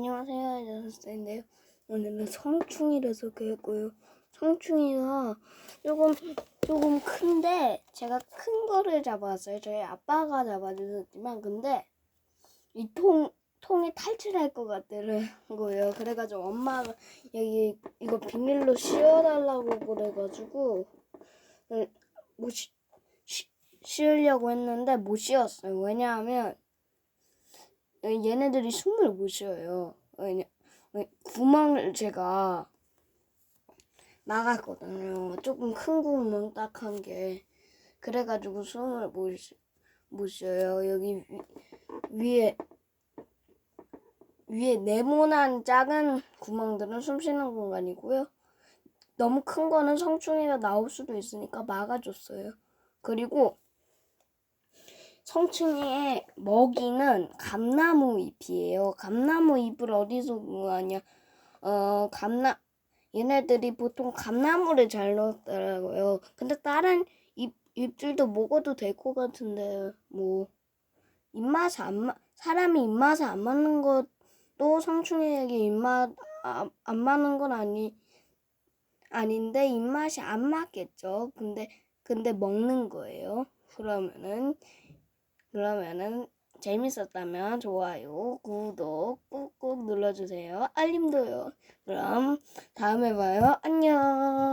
안녕하세요, 여섯살인데요. 오늘은 성충이라서 그랬고요. 성충이가 조금 조금 큰데 제가 큰 거를 잡았어요. 저희 아빠가 잡아주셨지만 근데 이 통 통이 탈출할 것 같더라고요. 그래가지고 엄마가 여기 이거 비닐로 씌워달라고 그래가지고 씌, 씌, 씌우려고 했는데 못 씌웠어요. 왜냐하면 얘네들이 숨을 못 쉬어요. 왜냐, 왜- 구멍을 제가 막았거든요. 조금 큰 구멍 딱한 개. 그래가지고 숨을 못, 쉬- 못 쉬어요. 여기 위, 위에, 위에 네모난 작은 구멍들은 숨 쉬는 공간이고요. 너무 큰 거는 성충이가 나올 수도 있으니까 막아줬어요. 그리고 성충이의 먹이는 감나무 잎이에요. 감나무 잎을 어디서 구하냐? 어, 감나 얘네들이 보통 감나무를 잘 넣더라고요. 근데 다른 잎 잎들도 먹어도 될 것 같은데 뭐 입맛 안 맞, 사람이 입맛에 안 맞는 것도 성충이에게 입맛 안, 안 맞는 건 아니 아닌데 입맛이 안 맞겠죠. 근데 근데 먹는 거예요. 그러면은 그러면은 재밌었다면 좋아요, 구독 꾹꾹 눌러주세요. 알림도요. 그럼 다음에 봐요. 안녕.